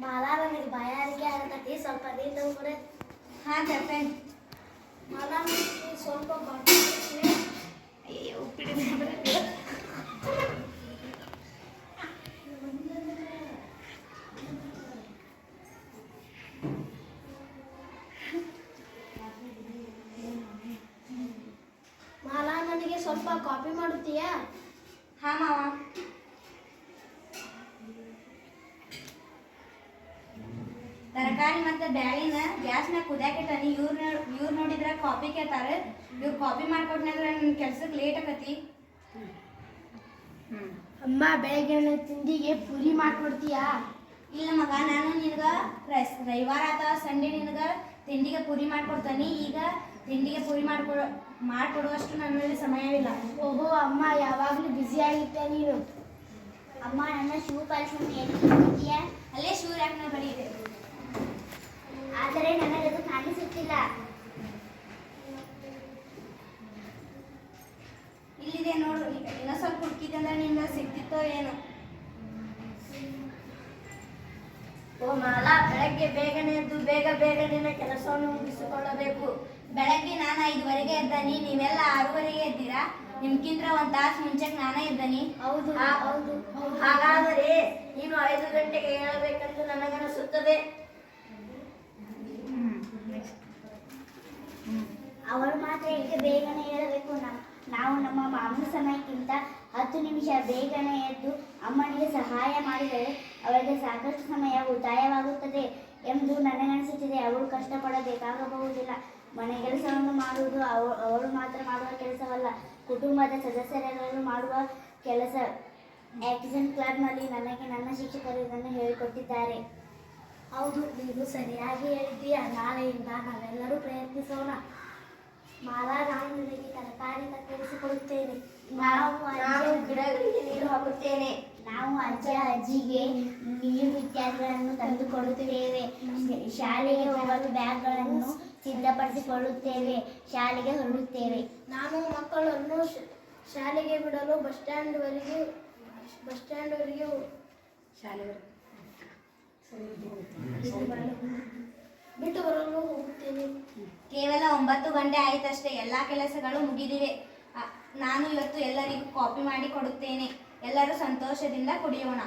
ಮಾಲಾ ನನಗೆ ಬಾಯಾರಿಕೆ ಆಗತ್ತೆ ಸ್ವಲ್ಪ ನೀರು ಕೂಡ ತರ್ತೇನೆ ಮಾಲಾ ಸ್ವಲ್ಪ ಉಪ್ಪಿಟ್ಟು ಮಾಲಾ, ನನಗೆ ಸ್ವಲ್ಪ ಕಾಪಿ ಮಾಡುತ್ತೀಯಾ? ಹಾಂ ಮಾವ ತರಕಾರಿ ಮತ್ತು ಬ್ಯಾಳಿನ ಗ್ಯಾಸ್ನಾಗ ಕುದಿಯಾಕಿಟ್ಟಾನಿ ಇವ್ರು ಇವ್ರು ನೋಡಿದ್ರೆ ಕಾಪಿ ಕೇಳ್ತಾರ. ಇವ್ರು ಕಾಪಿ ಮಾಡ್ಕೊಟ್ನಂದ್ರೆ ನನ್ನ ಕೆಲ್ಸಕ್ಕೆ ಲೇಟ್ ಆಕತಿ. ಅಮ್ಮ ಬೆಳಗ್ಗೆ ತಿಂಡಿಗೆ ಪುರಿ ಮಾಡ್ಕೊಡ್ತೀಯಾ? ಇಲ್ಲ ಮಗ ನಾನು ನಿನಗೆ ರೈಸ್ ರವಿವಾರ ಅಥವಾ ಸಂಡೇ ನಿನಗೆ ತಿಂಡಿಗೆ ಪೂರಿ ಮಾಡ್ಕೊಡ್ತಾನೆ. ಈಗ ತಿಂಡಿಗೆ ಪೂರಿ ಮಾಡ್ಕೊಡೋ ಮಾಡ್ಕೊಡುವಷ್ಟು ನನ್ನಲ್ಲಿ ಸಮಯವಿಲ್ಲ ಓಹೋ ಅಮ್ಮ ಯಾವಾಗಲೂ ಬ್ಯುಸಿ ಆಗಿತ್ತೆ ನೀನು? ಅಮ್ಮ ನನ್ನ ಶೂ ಎಲ್ಲಿ ಅಲ್ಲೇ ಶೂ ಯಾಕೆ ಬಳಿ ಆದರೆ ನೋಡು ಇನ್ನೂ ಸ್ವಲ್ಪ ಹುಡುಕಿದಂದ್ರೆ ನಿನ್ನ ಸಿಗ್ತಿತ್ತೋ ಏನೋ. ಓ ಮಾಲಾ ಬೆಳಗ್ಗೆ ಬೇಗನೆ ಎದ್ದು ಬೇಗ ಬೇಗ ನಿನ್ನ ಕೆಲಸವನ್ನು ಮುಗಿಸಿಕೊಳ್ಳಬೇಕು. ಬೆಳಗ್ಗೆ ನಾನು ಐದುವರೆಗೆ ಎದ್ದಾನಿ ನೀವೆಲ್ಲ ಆರೂವರೆಗೆ ಎದ್ದೀರಾ? ನಿಮ್ಗಿಂತ ಒಂದ್ ತಾಸು ಮುಂಚೆ ನಾನೇ ಇದ್ದಾನಿ ಹೌದು ಹೌದು ಹಾಗಾದರೆ ನೀನು ಐದು ಗಂಟೆಗೆ ಹೇಳಬೇಕೆಂದು ನನಗನಿಸುತ್ತದೆ ಅವರ ಮಾತ್ರ ಈಗ ಬೇಗನೆ ಹೇಳಬೇಕು ನಮ್- ನಾವು ನಮ್ಮ ಮಾಮೂಲು ಸಮಯಕ್ಕಿಂತ ಹತ್ತು ನಿಮಿಷ ಬೇಗನೆ ಎದ್ದು ಅಮ್ಮನಿಗೆ ಸಹಾಯ ಮಾಡಿದರೆ ಅವರಿಗೆ ಸಾಕಷ್ಟು ಸಮಯ ಉಳಿತಾಯವಾಗುತ್ತದೆ ಎಂದು ನನಗನಿಸುತ್ತಿದೆ ಅವಳು ಕಷ್ಟಪಡಬೇಕಾಗಬಹುದಿಲ್ಲ. ಮನೆ ಕೆಲಸವನ್ನು ಮಾಡುವುದು ಅವರು ಅವಳು ಮಾತ್ರ ಮಾಡುವ ಕೆಲಸವಲ್ಲ. ಕುಟುಂಬದ ಸದಸ್ಯರೆಲ್ಲರೂ ಮಾಡುವ ಕೆಲಸ. ಆಕ್ಸಿಜನ್ ಕ್ಲಬ್ನಲ್ಲಿ ನನಗೆ ನನ್ನ ಶಿಕ್ಷಕರು ಇದನ್ನು ಹೇಳಿಕೊಟ್ಟಿದ್ದಾರೆ. ಹೌದು, ನೀನು ಸರಿಯಾಗಿ ಹೇಳಿದ್ದೀಯ? ನಾಳೆಯಿಂದ ನಾವೆಲ್ಲರೂ ಪ್ರಯತ್ನಿಸೋಣ ಮಾಲಾ ನಾನು ನಿನಗೆ ತರಕಾರಿ ಕತ್ತರಿಸಿಕೊಡುತ್ತೇನೆ ನಾವು ನಾನು ಅಜ್ಜ ಗಿಡಗಳಿಗೆ ಹಾಕುತ್ತೇನೆ ನಾವು ಅಜ್ಜ ಅಜ್ಜಿಗೆ ನೀರು ಇತ್ಯಾದಿಗಳನ್ನು ತಂದು ಕೊಡುತ್ತೇವೆ ಶಾಲೆಗೆ ಹೋಗಲು ಬ್ಯಾಗ್ಗಳನ್ನು ಸಿದ್ಧಪಡಿಸಿಕೊಳ್ಳುತ್ತೇವೆ. ಶಾಲೆಗೆ ಹೊರಡುತ್ತೇವೆ. ನಾನು ಮಕ್ಕಳನ್ನು ಶ- ಶಾಲೆಗೆ ಬಿಡಲು ಬಸ್ ಸ್ಟ್ಯಾಂಡ್ವರೆಗೆ ಬಸ್ ಸ್ಟ್ಯಾಂಡ್ವರೆಗೆ ಬಿಟ್ಟು ಬರಲು ಹೋಗುತ್ತೇನೆ. ಕೇವಲ ಒಂಬತ್ತು ಗಂಟೆ ಆಯಿತಷ್ಟೇ. ಎಲ್ಲ ಕೆಲಸಗಳು ಮುಗಿದಿವೆ. ನಾನು ಇವತ್ತು ಎಲ್ಲರಿಗೂ ಕಾಪಿ ಮಾಡಿ ಕೊಡುತ್ತೇನೆ. ಎಲ್ಲರೂ ಸಂತೋಷದಿಂದ ಕುಡಿಯೋಣ.